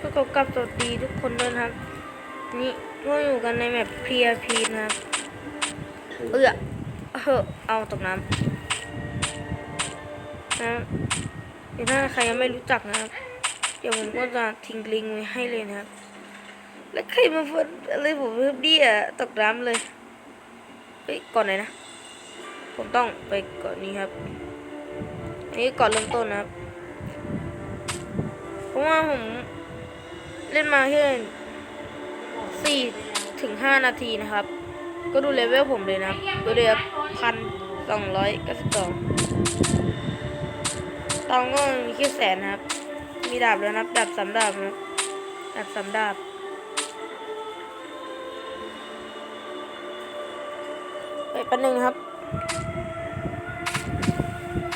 ก็ขอกลับสวัสดีทุกคนด้วยนะครับ นี่ก็อยู่กันในแมป PRP นะครับ เอื้อเฮ้อเอาตกน้ำนะครับเดี๋ยวถ้าใครยังไม่รู้จักนะครับ เดี๋ยวผมก็จะทิ้งลิงก์ไว้ให้เลยนะครับ แล้วใครมาพูดอะไรผมเพิ่มดีอะตกน้ำเลยเฮ้ยก่อนไหนนะ ผมต้องไปก่อนนี้ครับ อันนี้ก่อนเริ่มต้นนะครับ เพราะว่าผม เล่นมาแค่สี่ถึงห้านาทีนะครับ ก็ดูเลเวลผมเลยนะดูเลยครับพันสองร้อยเก้าสิบสองตองก็มีแค่แสนนะครับ มีดาบแล้วนะดาบสามดาบนะดาบสามดาบไปแป๊บนึงครับ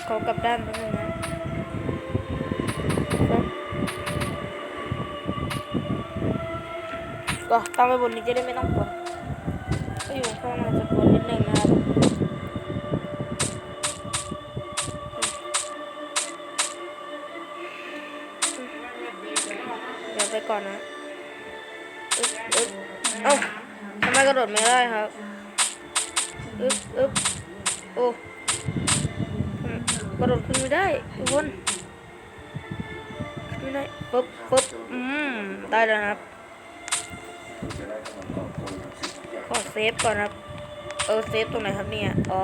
เขากลับด้านแป๊บนึงนะ ก็ตั้งไว้บนนี้จะได้ไม่ต้องกดก็อยู่ข้างในจะกดนิดนึงนะครับเดี๋ยวไปก่อนนะอึ๊บอึ๊บเอ้าทำไมกระโดดไม่ได้ครับอึ๊บอึ๊บโอ้กระโดดขึ้นไม่ได้ทุกคนขึ้นไม่ได้ปึ๊บปึ๊บอืมได้แล้วนะครับ ขอเซฟก่อนครับเออเซฟตรงไหนครับเนี่ยอ๋อ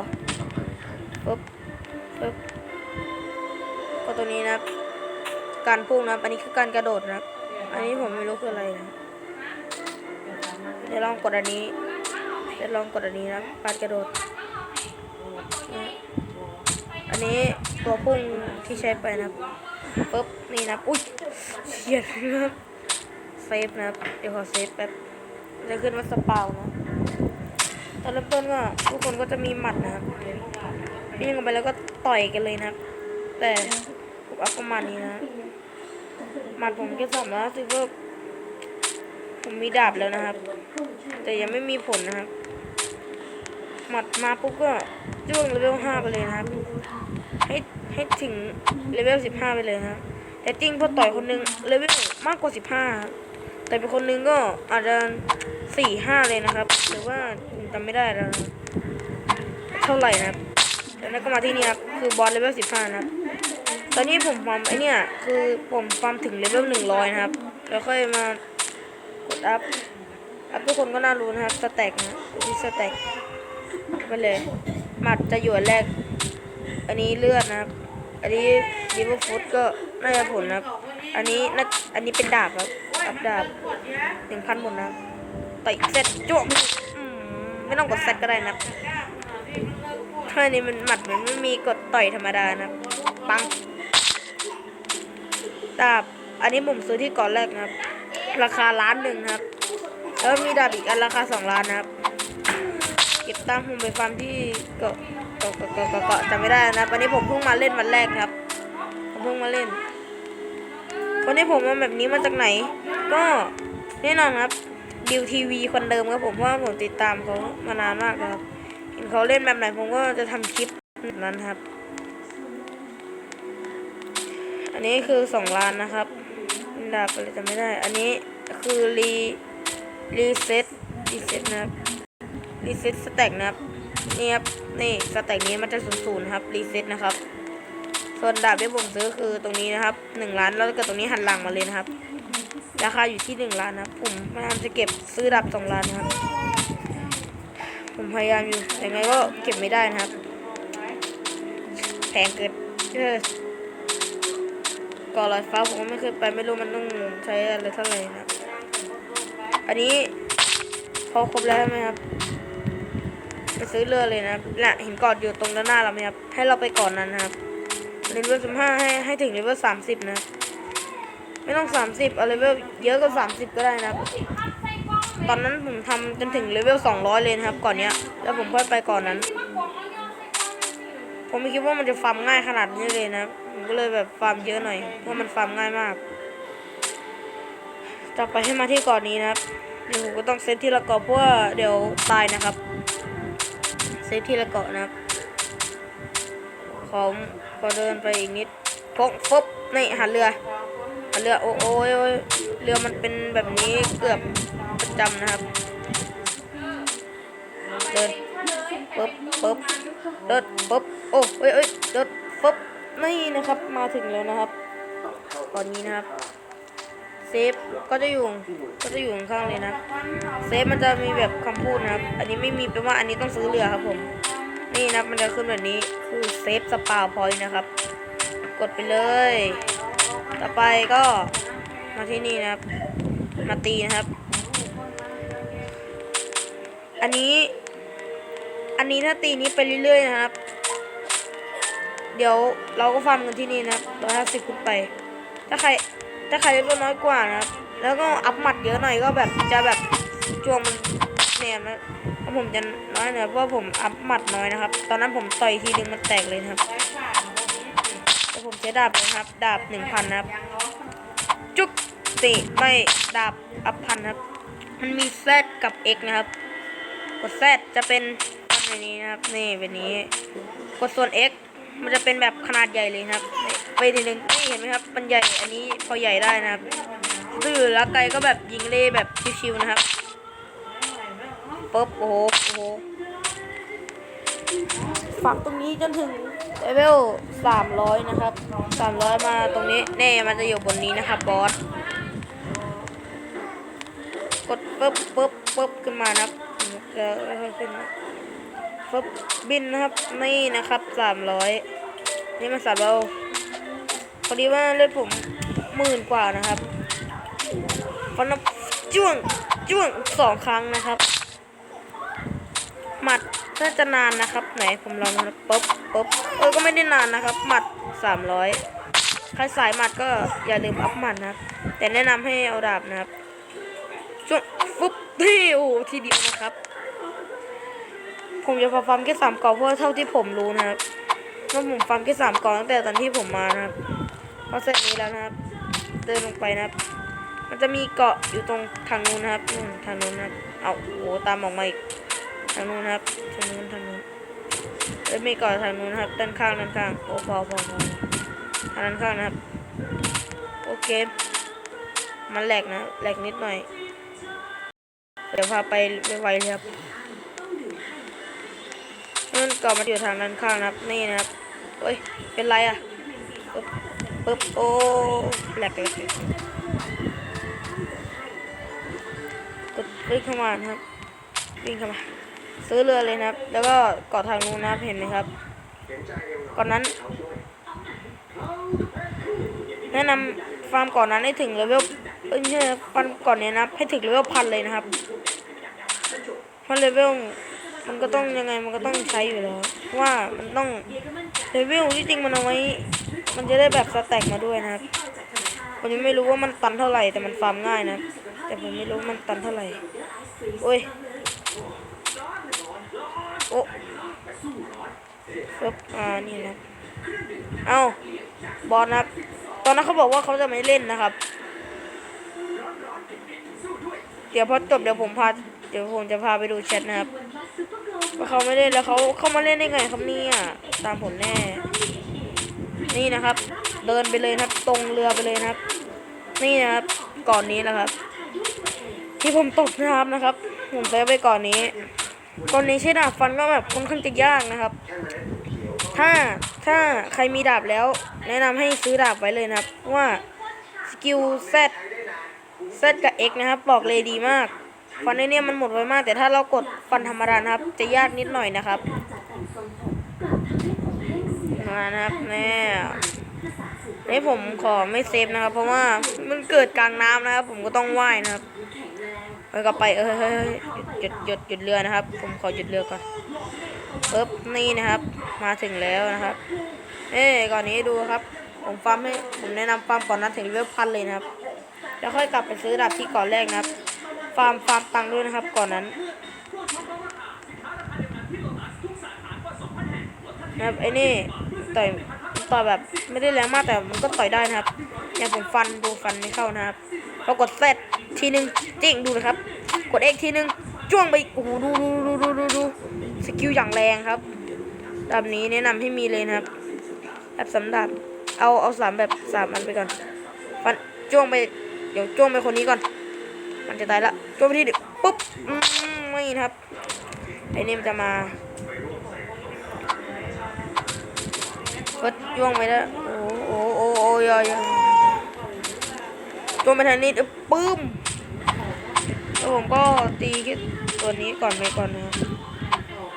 ปึ๊บปึ๊บก็ตรงนี้นะการพุ่งนะอันนี้คือการกระโดดนะอันนี้ผมไม่รู้คืออะไรนะเดี๋ยวลองกดอันนี้เดี๋ยวลองกดอันนี้นะการกระโดดอันนี้ตัวพุ่งที่ใช้ไปนะปุ๊บนี่นะอุ้ยเฉียดนะเซฟนะเดี๋ยวขอเซฟแป๊บ จะขึ้นว่าสปาวนะตอนเริ่มต้นก็ทุกคนก็จะมีหมัดนะครับวิ่งออกไปแล้วก็ต่อยกันเลยนะครับ แต่ผมเอาประมาณนี้นะหมัดผมแค่สามร้อยสิบก็ผมมีดาบแล้วนะครับ แต่ยังไม่มีผลนะครับ หมัดมาปุ๊บก็จ้วงเลเวลห้าไปเลยนะครับ ให้ให้ถึงเลเวลสิบห้าไปเลยนะครับแต่จริงพอต่อยคนนึงเลเวลมากกว่าสิบห้าแต่เป็นคนนึงก็อาจจะ สี่ห้าเลยนะครับหรือว่าจำไม่ได้แล้วเท่าไหร่นะครับแล้วก็มาที่นี่ครับคือบอสเลเวลสิบห้านะครับ ตอนนี้ผมฟาร์มไอเนี่ยคือผมฟาร์มถึงเลเวลหนึ่งร้อยนะครับ แล้วค่อยมากดอัพอัพทุกคนก็น่ารู้นะครับสแต็กนะที่สแต็กไปเลยหมัดจะอยู่อันแรก อันนี้เลือดนะครับ อันนี้ดิฟฟุตก็น่าจะผลนะครับ อันนี้น่าอันนี้เป็นดาบครับอัพดาบหนึ่งพันหมดนะครับ ต่อยเซตจ้วงไม่ต้องกดเซตก็ได้นะครับถ้านี้มันหมัดมันไม่มีกดต่อยธรรมดานะปังดาบอันนี้ผมซื้อที่ก่อนแรกนะครับ ราคาล้านหนึ่งครับ แล้วมีดาบอีกอันราคาสองล้านนะครับ เก็บตังค์ผมไปฟาร์มที่เกาะเกาะเกาะเกาะเกาะเกาะจำไม่ได้นะวันนี้ผมเพิ่งมาเล่นวันแรกครับ ผมเพิ่งมาเล่น วันนี้ผมมาแบบนี้มาจากไหน ก็แน่นอนครับ ดิวทีวีคนเดิมครับผมเพราะว่าผมติดตามเขามานานมากครับเห็นเขาเล่นแบบไหนผมก็จะทำคลิปนั้นครับ อันนี้คือสองล้านนะครับดาบอะไรจำไม่ได้ อันนี้คือรีรีเซ็ตรีเซ็ตนะครับรีเซ็ตสแต็กนะครับนี่ครับนี่สแต็กนี้มันจะศูนย์ศูนย์ครับรีเซ็ตนะครับ ส่วนดาบที่ผมซื้อคือตรงนี้นะครับหนึ่งล้านแล้วก็ตรงนี้หันหลังมาเลยนะครับ ราคาอยู่ที่หนึ่งล้านนะผมพยายามจะเก็บซื้อดาบสองล้านนะครับ ผมพยายามอยู่แต่ไงก็เก็บไม่ได้นะครับ แพงเกินเออก่อลอยฟ้าผมก็ไม่เคยไปไม่รู้มันต้องใช้อะไรเท่าไหร่นะ อันนี้พอครบแล้วใช่ไหมครับไปซื้อเรือเลยนะครับน่ะเห็นกอดอยู่ตรงด้านหน้าเราไหมครับ ให้เราไปก่อนนั้นนะครับเลเวลสิบห้าให้ให้ถึงเลเวลสามสิบนะ ไม่ต้องสามสิบเอาเลเวลเยอะกว่าสามสิบก็ได้นะครับ ตอนนั้นผมทำจนถึงเลเวลสองร้อยเลยนะครับ ก่อนเนี้ย แล้วผมค่อยไปก่อนนั้น ผมไม่คิดว่ามันจะฟาร์มง่ายขนาดนี้เลยนะ ผมก็เลยแบบฟาร์มเยอะหน่อย เพราะมันฟาร์มง่ายมาก ต่อไปให้มาที่ก่อนนี้นะครับเดี๋ยวผมก็ต้องเซตที่ละเกาะเพราะว่าเดี๋ยวตายนะครับ เซตที่ละเกาะนะครับ ของก็เดินไปอีกนิดพกฟบนี่หันเรือ เรือโอ้โอ้ยโอเรือมันเป็นแบบนี้เกือบประจำนะครับ เดินปึ๊บปึ๊บเดินปึ๊บโอ้เอ้ยเอ้ยเดินปึ๊บนี่นะครับมาถึงแล้วนะครับ ตอนนี้นะครับเซฟก็จะอยู่ก็จะอยู่ข้างเลยนะเซฟมันจะมีแบบคำพูดนะครับ อันนี้ไม่มีแปลว่าอันนี้ต้องซื้อเรือครับผม นี่นะมันจะขึ้นแบบนี้คือเซฟสปาพอยต์นะครับ กดไปเลย ต่อไปก็มาที่นี่นะครับ มาตีนะครับ อันนี้ อันนี้ถ้าตีนี้ไปเรื่อยๆนะครับ เดี๋ยวเราก็ฟาร์มกันที่นี่นะครับร้อยห้าสิบขึ้นไป ถ้าใคร ถ้าใครได้ตัวน้อยกว่านะครับ แล้วก็อัพหมัดเยอะหน่อยก็แบบจะแบบช่วงมันแนมนะเพราะผมจะน้อยหน่อยเพราะผมอัพหมัดน้อยนะครับ ตอนนั้นผมต่อยทีนึงมันแตกเลยนะครับ แต่ผมใช้ดาบนะครับ ดาบหนึ่งพันนะครับ จุ๊บติไม่ดาบอัพพันครับ มันมี Z กับ X นะครับ กด Z จะเป็นอันนี้นะครับ นี่เป็นนี้ กดส่วน X มันจะเป็นแบบขนาดใหญ่เลยครับไปทีหนึ่งนี่เห็นไหมครับ มันใหญ่ อันนี้พอใหญ่ได้นะครับก็อยู่แล้วไกลก็แบบยิงเล่แบบชิวๆนะครับปุ๊บโอ้โหโอ้โหฝังตรงนี้จนถึง เลเวล300นะครับ300มาตรงนี้แน่มันจะอยู่บนนี้นะครับบอส กดปึ๊บปึ๊บปึ๊บขึ้นมานะครับจะค่อยๆขึ้นปึ๊บบินนะครับนี่นะครับสามร้อยนี่มันสามเราพอดีว่าเลือดผมหมื่นกว่านะครับฟันนับจ้วงจ้วงสองครั้งนะครับ หมัดน่าจะนานนะครับ ไหนผมลองนะปึ๊บ ปึ๊บเออก็ไม่ได้นานนะครับ หมัดสามร้อยใครสายหมัดก็อย่าลืมอัพหมัดนะครับ แต่แนะนำให้เอาดาบนะครับช่วงปุ๊บนี่โอ้ทีเดียวนะครับ ผมจะฟาร์มแค่สามเกาะเพราะเท่าที่ผมรู้นะครับว่าผมฟาร์มแค่สามเกาะตั้งแต่ตอนที่ผมมานะครับพอเสร็จนี้แล้วนะครับ เดินลงไปนะครับ มันจะมีเกาะอยู่ตรงทางนู้นนะครับนู่นทางนู้นนะครับเอาโอ้โหตามออกมาอีกทางนู้นนะครับทางนู้นทางนู้น แล้วมีกาะทางนู้นครับด้านข้างด้านข้างโอ้พอพอพอทางด้านข้างนะครับ โอเค มันแหลกนะแหลกนิดหน่อย เดี๋ยวพาไปไวๆเลยครับนั่นก่อมาอยู่ทางด้านข้างนะครับ นี่นะครับเอ้ยเป็นไรอะปึ๊บปึ๊บโอ้แหลกแหลกแหลกดวิ่งเข้ามานะครับวิ่งเข้ามา ซื้อเรือเลยนะครับ แล้วก็เกาะทางนู้นนะครับเห็นไหมครับ ก่อนนั้น แนะนำฟาร์มก่อนนั้นให้ถึงเลเวลเอ้ยไม่ใช่ฟาร์มก่อนเนี้ยนะให้ถึงเลเวลพันเลยนะครับเพราะเลเวลมันก็ต้องยังไงมันก็ต้องใช้อยู่แล้วว่ามันต้องเลเวลที่จริงมันเอาไว้ มันจะได้แบบสแต็กมาด้วยนะครับผมยังไม่รู้ว่ามันตันเท่าไหร่แต่มันฟาร์มง่ายนะ แต่ผมไม่รู้มันตันเท่าไหร่โอ้ย โอ้ ปึ๊บอ่านี่นะเอ้าบอลนะครับ ตอนนั้นเขาบอกว่าเขาจะไม่เล่นนะครับ เดี๋ยวพอจบเดี๋ยวผมพาเดี๋ยวผมจะพาไปดูแชทนะครับว่าเขาไม่เล่นแล้วเขาเข้ามาเล่นได้ไงครับเนี่ยตามผมแน่ นี่นะครับ เดินไปเลยครับ ตรงเรือไปเลยนะครับ นี่นะครับก่อนนี้นะครับ ที่ผมตกน้ำนะครับ ผมเซฟไปก่อนนี้ ก่อนนี้ใช้ดาบฟันก็แบบค่อนข้างจะยากนะครับ ถ้าถ้าใครมีดาบแล้ว แนะนำให้ซื้อดาบไว้เลยนะครับว่าสกิล Z Z กับ X นะครับบอกเลยดีมาก ฟันในเนี่ยมันหมดไวมาก แต่ถ้าเรากดฟันธรรมดานะครับ จะยากนิดหน่อยนะครับมานะครับแน่นี่ผมขอไม่เซฟนะครับ เพราะว่ามันเกิดกลางน้ำนะครับ ผมก็ต้องว่ายนะครับ ไปก็ไปเออเฮ้ยเฮ้ยหยุดหยุดหยุดเรือนะครับ ผมขอหยุดเรือก่อนปึ๊บนี่นะครับ มาถึงแล้วนะครับ เอ้ก่อนนี้ดูครับ ผมฟาร์มให้ผมแนะนำฟาร์มก่อนนะถึงเลเวลพันเลยนะครับ แล้วค่อยกลับไปซื้อดาบที่ก่อนแรกนะครับ ฟาร์มฟาร์มตังค์ด้วยนะครับ ก่อนนั้นนะครับไอ้นี่ต่อยต่อยแบบไม่ได้แรงมากแต่มันก็ต่อยได้นะครับเนี่ยผมฟันดูฟันไม่เข้านะครับพอกดเซตทีนึงจริงดูนะครับ ดเอ็กทีนึงจ้วงไปอีกโอ้โหดูดูดูดูดูดูสกิลอย่างแรงครับแบบนี้แนะนำให้มีเลยนะครับแบบสำดับเอาเอาสามแบบสามอันไปก่อนฟันจ้วงไปเดี๋ยวจ้วงไปคนนี้ก่อน มันจะตายละจ้วงไปที่เด็กปุ๊บไม่ครับไอ้นี่มันจะมาเปิดจ้วงไปแล้วโอ้โอ้โอ้โอ้ยอยยจ้วงไปทางนี้ปึ้มแล้ว ผมก็ตีแค่ตัวนี้ก่อนไปก่อนนะครับ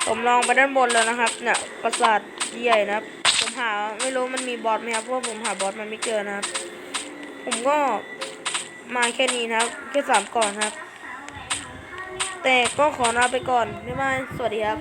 ผมลองไปด้านบนแล้วนะครับ เนี่ยปราสาทใหญ่นะครับ ผมหาไม่รู้มันมีบอสไหมครับเพราะว่าผมหาบอสมันไม่เจอนะครับ ผมก็มาแค่นี้นะครับ แค่สามก่อนครับ แต่ก็ขอลาไปก่อนบ๊ายบายสวัสดีครับ